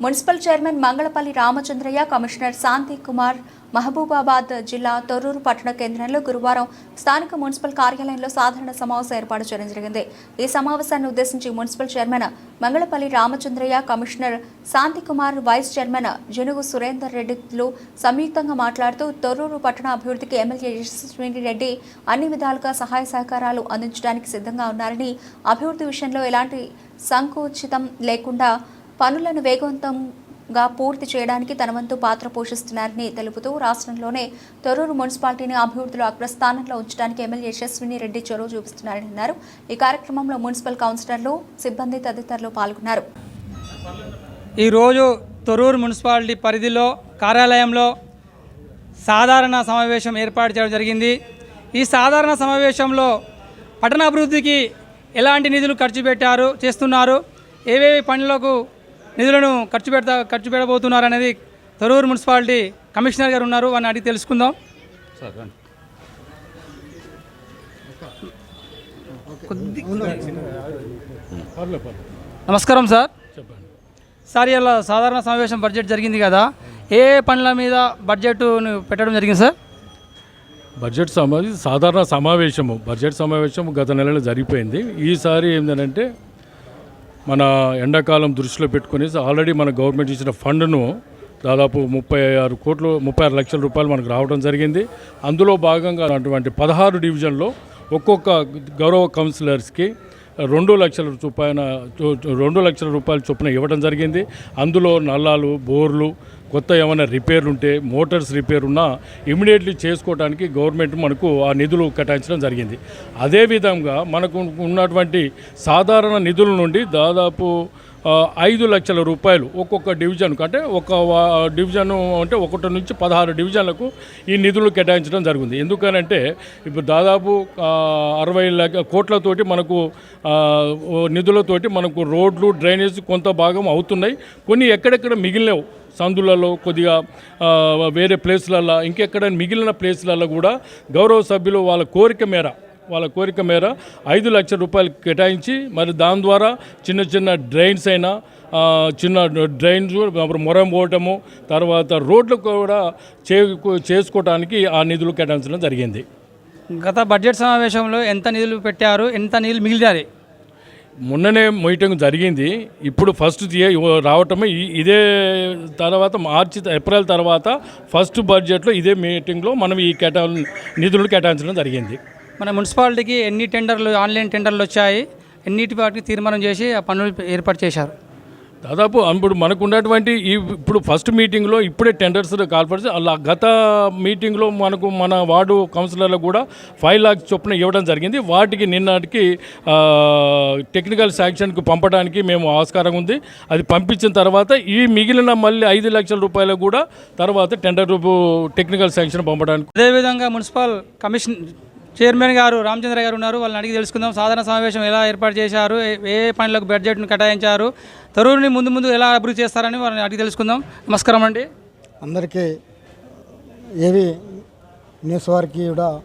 Municipal chairman Mangalapalli Ramachandraiah commissioner Shanti Kumar Mahabubabad జిల్లా తొర్రూరు పట్టణ కేంద్రంలో గురువారం స్థానిక మున్సిపల్ కార్యాలయంలో సాధారణ సమావేశం ఏర్పాటు చేయడం జరిగింది. ఈ సమావేశాన్ని ఉద్దేశించి municipal chairman Mangalapalli Ramachandraiah commissioner Shanti Kumar vice chairman Janugu Surender రెడ్డిలు సంయుక్తంగా మాట్లాడుతూ తొర్రూరు పట్టణ అభివృద్ధికి ఎమ్మెల్యే యశస్విని రెడ్డి అన్ని విధాలుగా సహాయ సహకారాలు అందించడానికి సిద్ధంగా ఉన్నారని అభివృద్ధి విషయంలో ఎలాంటి సంకోచితం లేకుండా పనులను వేగవంతంగా పూర్తి చేయడానికి తనవంతు పాత్ర పోషిస్తున్నారని తెలుపుతూ రాష్ట్రంలోనే తొర్రూరు మున్సిపాలిటీని అభివృద్ధిలో అగ్రస్థానంలో ఉంచడానికి ఎమ్మెల్యే యశస్విని రెడ్డి చొరవ చూపిస్తున్నారని అన్నారు. ఈ కార్యక్రమంలో మున్సిపల్ కౌన్సిలర్లు సిబ్బంది తదితరులు పాల్గొన్నారు. ఈరోజు తొరూరు మున్సిపాలిటీ పరిధిలో కార్యాలయంలో సాధారణ సమావేశం ఏర్పాటు చేయడం జరిగింది. ఈ సాధారణ సమావేశంలో పట్టణ అభివృద్ధికి ఎలాంటి నిధులు ఖర్చు పెట్టారు చేస్తున్నారు ఏవేవి పనులకు నిధులను ఖర్చు పెడతా ఖర్చు పెట్టబోతున్నారు అనేది తొరూరు మున్సిపాలిటీ కమిషనర్ గారు ఉన్నారు వారిని అడిగి తెలుసుకుందాం. నమస్కారం సార్. సార్ ఇలా సాధారణ సమావేశం బడ్జెట్ జరిగింది కదా. ఏ పనుల మీద బడ్జెట్ను పెట్టడం జరిగింది సార్? బడ్జెట్ సమా సాధారణ సమావేశము బడ్జెట్ సమావేశం గత నెలలో జరిగిపోయింది. ఈసారి ఏంటంటే మన ఎండాకాలం దృష్టిలో పెట్టుకుని ఆల్రెడీ మన గవర్నమెంట్ ఇచ్చిన ఫండ్ను దాదాపు ముప్పై ఆరు కోట్లు ముప్పై ఆరు లక్షల రూపాయలు మనకు రావడం జరిగింది. అందులో భాగంగా అటువంటి పదహారు డివిజన్లో ఒక్కొక్క గౌరవ కౌన్సిలర్స్కి రెండు లక్షల రూపాయల రెండు లక్షల రూపాయల చొప్పున ఇవ్వడం జరిగింది. అందులో నల్లాలు బోర్లు కొత్త ఏమైనా రిపేర్లు ఉంటే మోటార్స్ రిపేర్ ఉన్నా ఇమీడియట్లీ చేసుకోవడానికి గవర్నమెంట్ మనకు ఆ నిధులు కేటాయించడం జరిగింది. అదేవిధంగా మనకు ఉన్నటువంటి సాధారణ నిధుల నుండి దాదాపు ఐదు లక్షల రూపాయలు ఒక్కొక్క డివిజన్కు అంటే ఒక డివిజను అంటే ఒకటి నుంచి పదహారు డివిజన్లకు ఈ నిధులు కేటాయించడం జరిగింది. ఎందుకనంటే ఇప్పుడు దాదాపు అరవై లక్ష కోట్లతోటి మనకు నిధులతోటి మనకు రోడ్లు డ్రైనేజ్ కొంత భాగం అవుతున్నాయి. కొన్ని ఎక్కడెక్కడ మిగిలినవు. సందులలో కొద్దిగా వేరే ప్లేస్లలో ఇంకెక్కడ మిగిలిన ప్లేస్లలో కూడా గౌరవ సభ్యులు వాళ్ళ కోరిక మేర వాళ్ళ కోరిక మేర ఐదు లక్షల రూపాయలు కేటాయించి మరి దాని ద్వారా చిన్న చిన్న డ్రైన్స్ అయినా చిన్న డ్రైన్స్ అప్పుడు మొరం పోవటము తర్వాత రోడ్లు కూడా చే చేసుకోవడానికి ఆ నిధులు కేటాయించడం జరిగింది. గత బడ్జెట్ సమావేశంలో ఎంత నిధులు పెట్టారు ఎంత నిధులు మిగిలినాయి మొన్ననే మీటింగ్ జరిగింది. ఇప్పుడు ఫస్ట్ రావటమే ఇదే తర్వాత మార్చి ఏప్రిల్ తర్వాత ఫస్ట్ బడ్జెట్లో ఇదే మీటింగ్లో మనం ఈ కేటా నిధులు కేటాయించడం జరిగింది. మన మున్సిపాలిటీకి ఎన్ని టెండర్లు ఆన్లైన్ టెండర్లు వచ్చాయి ఎన్నిటి వాటికి తీర్మానం చేసి ఆ పనులు ఏర్పాటు చేశారు? దాదాపు ఇప్పుడు మనకు ఉన్నటువంటి ఈ ఇప్పుడు ఫస్ట్ మీటింగ్లో ఇప్పుడే టెండర్స్ కాల్పడి అలా గత మీటింగ్లో మనకు మన వార్డు కౌన్సిలర్లకు కూడా ఫైవ్ లాక్స్ చొప్పున ఇవ్వడం జరిగింది. వాటికి నిన్నటికి టెక్నికల్ శాంక్షన్కి పంపడానికి మేము ఆస్కారం ఉంది. అది పంపించిన తర్వాత ఈ మిగిలిన మళ్ళీ ఐదు లక్షల రూపాయలకు కూడా తర్వాత టెండర్ టెక్నికల్ శాంక్షన్ పంపడానికి. అదేవిధంగా మున్సిపల్ కమిషన్ చైర్మన్ గారు రామచంద్ర గారు ఉన్నారు. వాళ్ళని అడిగి తెలుసుకుందాం. సాధారణ సమావేశం ఎలా ఏర్పాటు చేశారు? ఏ- పనులకు బడ్జెట్ను కేటాయించారు? తరువుని ముందు ముందు ఎలా అభివృద్ధి చేస్తారని వాళ్ళని అడిగి తెలుసుకుందాం. నమస్కారం అండి. అందరికీ ఏవి న్యూస్ వారికి కూడా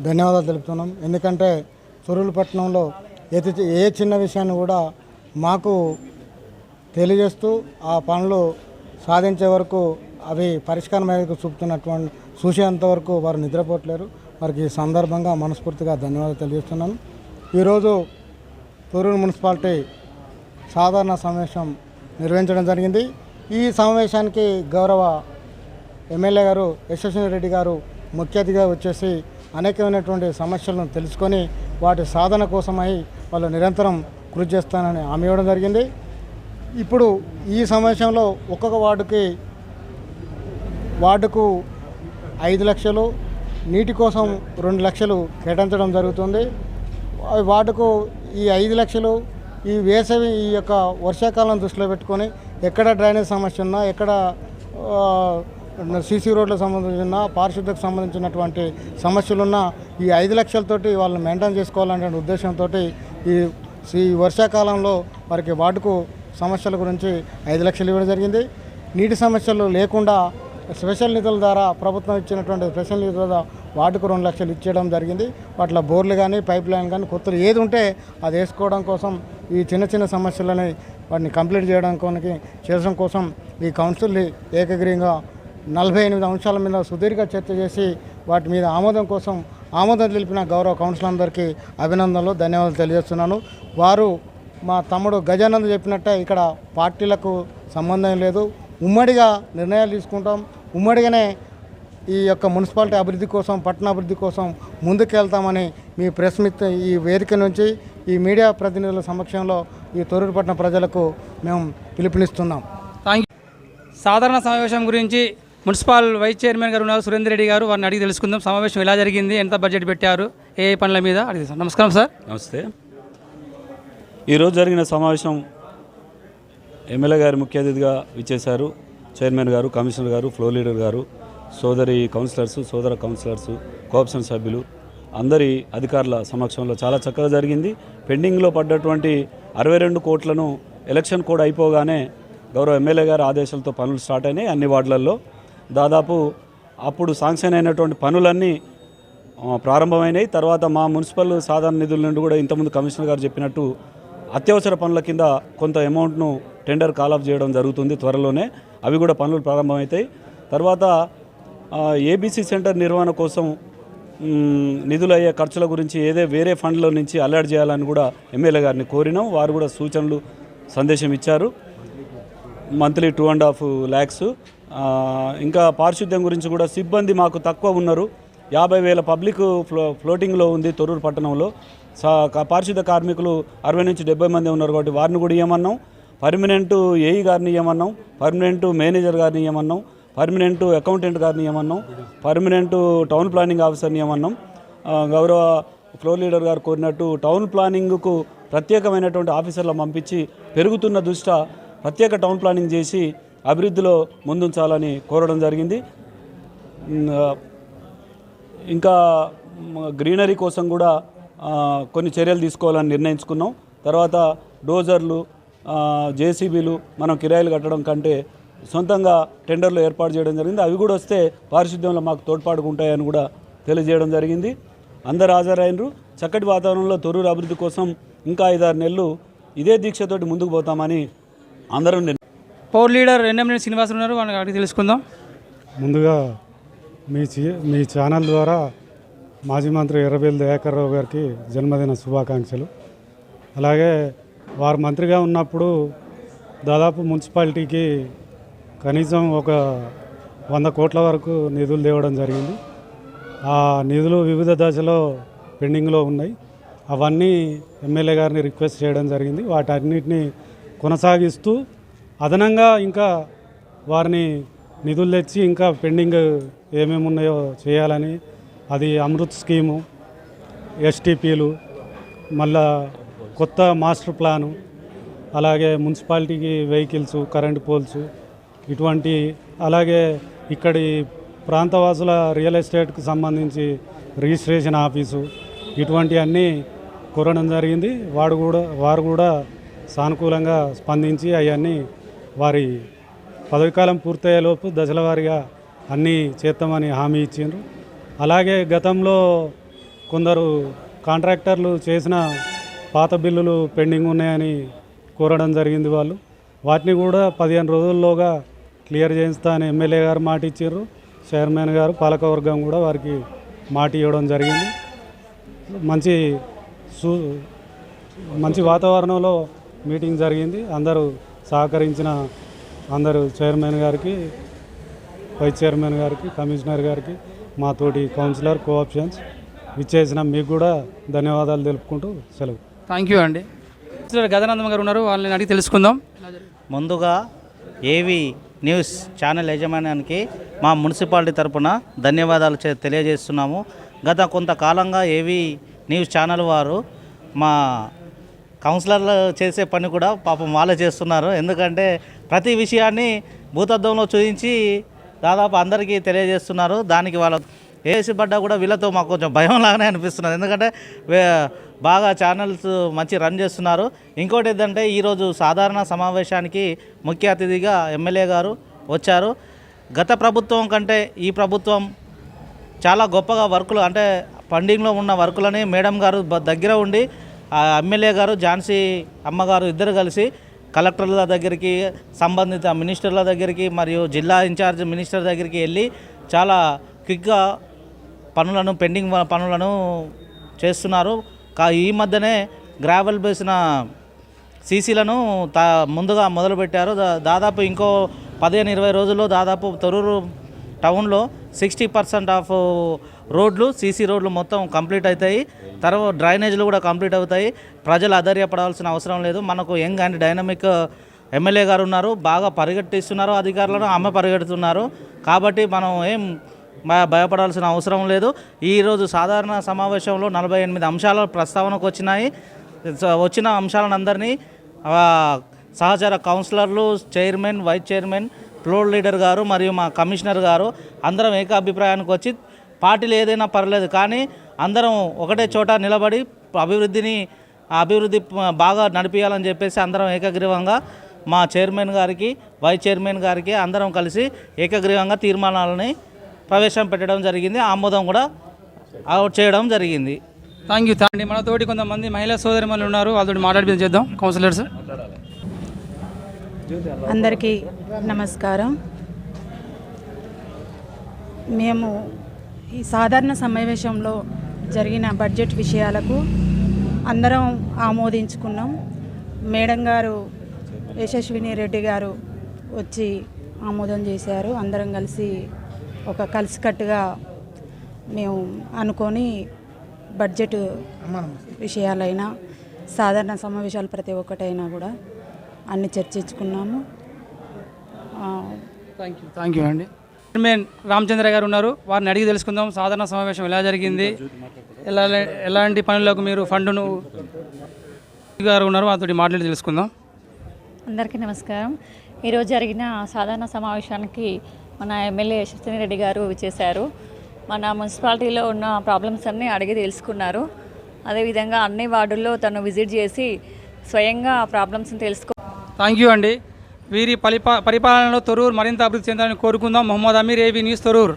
ధన్యవాదాలు తెలుపుతున్నాం. ఎందుకంటే సురులపట్నంలో ఏది ఏ చిన్న విషయాన్ని కూడా మాకు తెలియజేస్తూ ఆ పనులు సాధించే వరకు అవి పరిష్కారం అయ్యేందుకు చూపుతున్నటువంటి చూసేంత వరకు వారు నిద్రపోవట్లేరు. వారికి ఈ సందర్భంగా మనస్ఫూర్తిగా ధన్యవాదాలు తెలియజేస్తున్నాను. ఈరోజు తూరూరు మున్సిపాలిటీ సాధారణ సమావేశం నిర్వహించడం జరిగింది. ఈ సమావేశానికి గౌరవ ఎమ్మెల్యే గారు యశస్విని రెడ్డి గారు ముఖ్య అతిథిగా వచ్చేసి అనేకమైనటువంటి సమస్యలను తెలుసుకొని వాటి సాధన కోసమై వాళ్ళు నిరంతరం కృషి చేస్తానని హామీ ఇవ్వడం జరిగింది. ఇప్పుడు ఈ సమావేశంలో ఒక్కొక్క వార్డుకి వార్డుకు ఐదు లక్షలు నీటి కోసం రెండు లక్షలు కేటాయించడం జరుగుతుంది. వాటికు వార్డుకు ఈ ఐదు లక్షలు ఈ వేసవి ఈ యొక్క వర్షాకాలం దృష్టిలో పెట్టుకొని ఎక్కడ డ్రైనేజ్ సమస్య ఉన్నా ఎక్కడ సీసీ రోడ్లకు సంబంధించిన పారిశుద్ధ్యకు సంబంధించినటువంటి సమస్యలున్నా ఈ ఐదు లక్షలతోటి వాళ్ళని మెయింటైన్ చేసుకోవాలనే ఉద్దేశంతో ఈ ఈ వర్షాకాలంలో వారికి వార్డుకు సమస్యల గురించి ఐదు లక్షలు ఇవ్వడం జరిగింది. నీటి సమస్యలు లేకుండా స్పెషల్ నిధుల ద్వారా ప్రభుత్వం ఇచ్చినటువంటి స్పెషల్ నిధుల ద్వారా వాటికి రెండు లక్షలు ఇచ్చేయడం జరిగింది. వాటిలో బోర్లు కానీ పైప్ లైన్ కానీ కొత్తలు ఏది ఉంటే అది వేసుకోవడం కోసం ఈ చిన్న చిన్న సమస్యలని వాటిని కంప్లీట్ చేయడం కొనకి చేయడం కోసం ఈ కౌన్సిల్ ఏకగ్రీయంగా నలభై ఎనిమిది అంశాల మీద సుదీర్ఘ చర్చ చేసి వాటి మీద ఆమోదం కోసం ఆమోదం తెలిపిన గౌరవ కౌన్సిల్ అందరికీ అభినందనలు ధన్యవాదాలు తెలియజేస్తున్నాను. వారు మా తమ్ముడు గజానంద్ చెప్పినట్టే ఇక్కడ పార్టీలకు సంబంధం లేదు. ఉమ్మడిగా నిర్ణయాలు తీసుకుంటాం. ఉమ్మడిగానే ఈ యొక్క మున్సిపాలిటీ అభివృద్ధి కోసం పట్టణ అభివృద్ధి కోసం ముందుకెళ్తామని మీ ప్రెస్ మిత్ ఈ వేదిక నుంచి ఈ మీడియా ప్రతినిధుల సమక్షంలో ఈ తొరూరు పట్టణ ప్రజలకు మేము పిలుపునిస్తున్నాం. థ్యాంక్ యూ సాధారణ సమావేశం గురించి మున్సిపల్ వైస్ చైర్మన్ గారు ఉన్నారు సురేందర్ రెడ్డి గారు వారిని అడిగి తెలుసుకుందాం. సమావేశం ఎలా జరిగింది ఎంత బడ్జెట్ పెట్టారు ఏ ఏ పనుల మీద అడిగి నమస్కారం సార్. నమస్తే. ఈరోజు జరిగిన సమావేశం ఎమ్మెల్యే గారు ముఖ్య అతిథిగా ఇచ్చేశారు చైర్మన్ గారు కమిషనర్ గారు ఫ్లో లీడర్ గారు. సోదరి కౌన్సిలర్స్ సోదర కౌన్సిలర్స్ కోఆప్షన్ సభ్యులు అందరి అధికారుల సమక్షంలో చాలా చక్కగా జరిగింది. పెండింగ్లో పడ్డటువంటి అరవై రెండు కోట్లను ఎలక్షన్ కోడ్ అయిపోగానే గౌరవ ఎమ్మెల్యే గారి ఆదేశాలతో పనులు స్టార్ట్ అయినాయి అన్ని వార్డులలో. దాదాపు అప్పుడు శాంక్షన్ అయినటువంటి పనులన్నీ ప్రారంభమైనాయి. తర్వాత మా మున్సిపల్ సాధారణ నిధుల నుండి కూడా ఇంతకుముందు కమిషనర్ గారు చెప్పినట్టు అత్యవసర పనుల కింద కొంత అమౌంట్ను టెండర్ కాల్ ఆఫ్ చేయడం జరుగుతుంది త్వరలోనే. అవి కూడా పనులు ప్రారంభమవుతాయి. తర్వాత ఏబీసీ సెంటర్ నిర్వహణ కోసం నిధులయ్యే ఖర్చుల గురించి ఏదే వేరే ఫండ్లో నుంచి అలర్ట్ చేయాలని కూడా ఎమ్మెల్యే గారిని కోరినాం. వారు కూడా సూచనలు సందేశం ఇచ్చారు. Monthly two and half lakhs. ఇంకా పారిశుద్ధ్యం గురించి కూడా సిబ్బంది మాకు తక్కువ ఉన్నారు. యాభై వేల పబ్లిక్ ఫ్లో ఫ్లోటింగ్లో ఉంది తొర్రూరు పట్టణంలో. సా పారిశుద్ధ కార్మికులు అరవై నుంచి డెబ్బై మంది ఉన్నారు కాబట్టి వారిని కూడా ఇవ్వమన్నాం పర్మనెంట్ ఏఈ గారిని ఇవ్వమన్నాం పర్మనెంట్ మేనేజర్ గారిని ఇవ్వమన్నాం పర్మనెంట్ అకౌంటెంట్ గారిని ఏమన్నాం? పర్మనెంట్ టౌన్ ప్లానింగ్ ఆఫీసర్ని ఏమన్నాం? గౌరవ ఫ్లోర్ లీడర్ గారు కోరినట్టు టౌన్ ప్లానింగ్కు ప్రత్యేకమైనటువంటి ఆఫీసర్లను పంపించి పెరుగుతున్న దృష్ట్యా ప్రత్యేక టౌన్ ప్లానింగ్ చేసి అభివృద్ధిలో ముందుంచాలని కోరడం జరిగింది. ఇంకా గ్రీనరీ కోసం కూడా కొన్ని చర్యలు తీసుకోవాలని నిర్ణయించుకున్నాం. తర్వాత డోజర్లు జేసీబీలు మనం కిరాయిలు కట్టడం కంటే సొంతంగా టెండర్లు ఏర్పాటు చేయడం జరిగింది. అవి కూడా వస్తే పారిశుద్ధ్యంలో మాకు తోడ్పాటుకుంటాయని కూడా తెలియజేయడం జరిగింది. అందరు హాజరైనరు. చక్కటి వాతావరణంలో తొరూరు అభివృద్ధి కోసం ఇంకా ఐదారు నెలలు ఇదే దీక్షతోటి ముందుకు పోతామని అందరం నిర్ణయించుకున్నాం. పవర్ లీడర్ ఎన్ఎంఎన్ శ్రీనివాస్ ఉన్నారు. వాళ్ళని అడిగి తెలుసుకుందాం. ముందుగా మీ చి- మీ ఛానల్ ద్వారా మాజీ మంత్రి ఎర్రబెల్లి దయాకర్ రావు గారికి జన్మదిన శుభాకాంక్షలు. అలాగే వారు మంత్రిగా ఉన్నప్పుడు దాదాపు మున్సిపాలిటీకి కనీసం ఒక వంద కోట్ల వరకు నిధులు తేవడం జరిగింది. ఆ నిధులు వివిధ దశలో పెండింగ్లో ఉన్నాయి. అవన్నీ ఎమ్మెల్యే గారిని రిక్వెస్ట్ చేయడం జరిగింది. వాటన్నిటిని కొనసాగిస్తూ అదనంగా ఇంకా వారిని నిధులు తెచ్చి ఇంకా పెండింగ్ ఏమేమి ఉన్నాయో చేయాలని అది అమృత్ స్కీము ఎస్టీపీలు మళ్ళా కొత్త మాస్టర్ ప్లాను అలాగే మున్సిపాలిటీకి వెహికల్స్ కరెంట్ పోల్స్ ఇటువంటి అలాగే ఇక్కడి ప్రాంతవాసుల రియల్ ఎస్టేట్కి సంబంధించి రిజిస్ట్రేషన్ ఆఫీసు ఇటువంటివన్నీ కోరడం జరిగింది. వాడు కూడా వారు కూడా సానుకూలంగా స్పందించి అవన్నీ వారి పదవికాలం పూర్తయ్యేలోపు దశల వారీగా అన్నీ చేస్తామని హామీ ఇచ్చిండ్రు. అలాగే గతంలో కొందరు కాంట్రాక్టర్లు చేసిన పాత బిల్లులు పెండింగ్ ఉన్నాయని కోరడం జరిగింది వాళ్ళు. వాటిని కూడా పదిహేను రోజుల్లోగా క్లియర్ చేయిస్తా అని ఎమ్మెల్యే గారు మాట ఇచ్చారు. చైర్మన్ గారు పాలకవర్గం కూడా వారికి మాట ఇవ్వడం జరిగింది. మంచి సు మంచి వాతావరణంలో మీటింగ్ జరిగింది. అందరూ సహకరించిన అందరూ చైర్మన్ గారికి వైస్ చైర్మన్ గారికి కమిషనర్ గారికి మా తోటి కౌన్సిలర్ కోఆప్షన్స్ ఇచ్చేసిన మీకు కూడా ధన్యవాదాలు తెలుపుకుంటూ సెలవు. థ్యాంక్ యూ అండి. గజానందం గారు ఉన్నారు. వాళ్ళని అడిగి తెలుసుకుందాం. ముందుగా ఏవి న్యూస్ ఛానల్ యజమానానికి మా మున్సిపాలిటీ తరపున ధన్యవాదాలు తెలియజేస్తున్నాము. గత కొంతకాలంగా ఏవి న్యూస్ ఛానల్ వారు మా కౌన్సిలర్లు చేసే పని కూడా పాపం వాళ్ళే చేస్తున్నారు. ఎందుకంటే ప్రతి విషయాన్ని భూతద్దంలో చూపించి దాదాపు అందరికీ తెలియజేస్తున్నారు. దానికి వాళ్ళ వేసి పడ్డా కూడా వీళ్ళతో మాకు కొంచెం భయం లాగానే అనిపిస్తున్నది. ఎందుకంటే బాగా ఛానల్స్ మంచి రన్ చేస్తున్నారు. ఇంకోటి ఏంటంటే ఈరోజు సాధారణ సమావేశానికి ముఖ్య అతిథిగా ఎమ్మెల్యే గారు వచ్చారు. గత ప్రభుత్వం కంటే ఈ ప్రభుత్వం చాలా గొప్పగా వర్కులు అంటే పండింగ్లో ఉన్న వర్కులని మేడం గారు దగ్గర ఉండి ఎమ్మెల్యే గారు ఝాన్సీ అమ్మగారు ఇద్దరు కలిసి కలెక్టర్ల దగ్గరికి సంబంధిత మినిస్టర్ల దగ్గరికి మరియు జిల్లా ఇన్ఛార్జ్ మినిస్టర్ దగ్గరికి వెళ్ళి చాలా క్విక్గా పనులను పెండింగ్ పనులను చేస్తున్నారు. కా ఈ మధ్యనే గ్రావెల్ వేసిన సీసీలను తా ముందుగా మొదలుపెట్టారు. దా- దాదాపు ఇంకో పదిహేను ఇరవై రోజుల్లో దాదాపు తొరూరు టౌన్లో సిక్స్టీ పర్సెంట్ ఆఫ్ రోడ్లు సీసీ రోడ్లు మొత్తం కంప్లీట్ అవుతాయి తర్వాత డ్రైనేజీలు కూడా కంప్లీట్ అవుతాయి. ప్రజలు అధైర్యపడాల్సిన అవసరం లేదు. మనకు యంగ్ అండ్ డైనమిక్ ఎమ్మెల్యే గారు ఉన్నారు. బాగా పరిగెట్టిస్తున్నారు అధికారులను ఆమె పరిగెడుతున్నారు. కాబట్టి మనం ఏం భయపడాల్సిన అవసరం లేదు. ఈరోజు సాధారణ సమావేశంలో నలభై ఎనిమిది అంశాలు ప్రస్తావనకు వచ్చినాయి. వచ్చిన అంశాలను అందరినీ సహచర కౌన్సిలర్లు chairman vice chairman floor leader గారు మరియు మా కమిషనర్ గారు అందరం ఏకాభిప్రాయానికి వచ్చి పార్టీలు ఏదైనా పర్లేదు కానీ అందరం ఒకటే చోట నిలబడి అభివృద్ధిని అభివృద్ధి బాగా నడిపించాలని చెప్పేసి అందరం ఏకగ్రీవంగా మా చైర్మన్ గారికి వైస్ చైర్మన్ గారికి అందరం కలిసి ఏకగ్రీవంగా తీర్మానాలని ప్రవేశం పెట్టడం జరిగింది. ఆమోదం కూడా అవుట్ చేయడం జరిగింది. థ్యాంక్ యూ థ్యాంక్ యూ మనతోటి కొంతమంది మహిళా సోదరి ఉన్నారు. వాళ్ళతో మాట్లాడి చేద్దాం. కౌన్సిలర్స్ అందరికీ నమస్కారం. మేము ఈ సాధారణ సమావేశంలో జరిగిన బడ్జెట్ విషయాలకు అందరం ఆమోదించుకున్నాం. మేడం గారు యశస్విని రెడ్డి గారు వచ్చి ఆమోదం చేశారు. అందరం కలిసి ఒక కలిసికట్టుగా మేము అనుకొని బడ్జెట్ విషయాలైనా సాధారణ సమావేశాలు ప్రతి ఒక్కటైనా కూడా అన్ని చర్చించుకున్నాము. ఆ, థ్యాంక్ యూ థ్యాంక్ యూ అండి చైర్మన్ రామచంద్ర గారు ఉన్నారు. వారిని అడిగి తెలుసుకుందాం. సాధారణ సమావేశం ఎలా జరిగింది? ఎలా ఎలాంటి పనులకు మీరు ఫండ్ను గారు ఉన్నారు వారితో మాట్లాడి తెలుసుకుందాం. అందరికీ నమస్కారం. ఈరోజు జరిగిన సాధారణ సమావేశానికి మన ఎమ్మెల్యే యశస్విని రెడ్డి గారు చేశారు. మన మున్సిపాలిటీలో ఉన్న ప్రాబ్లమ్స్ అన్నీ అడిగి తెలుసుకున్నారు. అదేవిధంగా అన్ని వార్డుల్లో తను విజిట్ చేసి స్వయంగా ఆ ప్రాబ్లమ్స్ని తెలుసుకో థ్యాంక్ యూ అండి. వీరి పరిపా పరిపాలనలో తొరూరు మరింత అభివృద్ధి చెందాలని కోరుకుందాం. మొహమ్మద్ అమీర్ ఏవి న్యూస్ తొరూరు.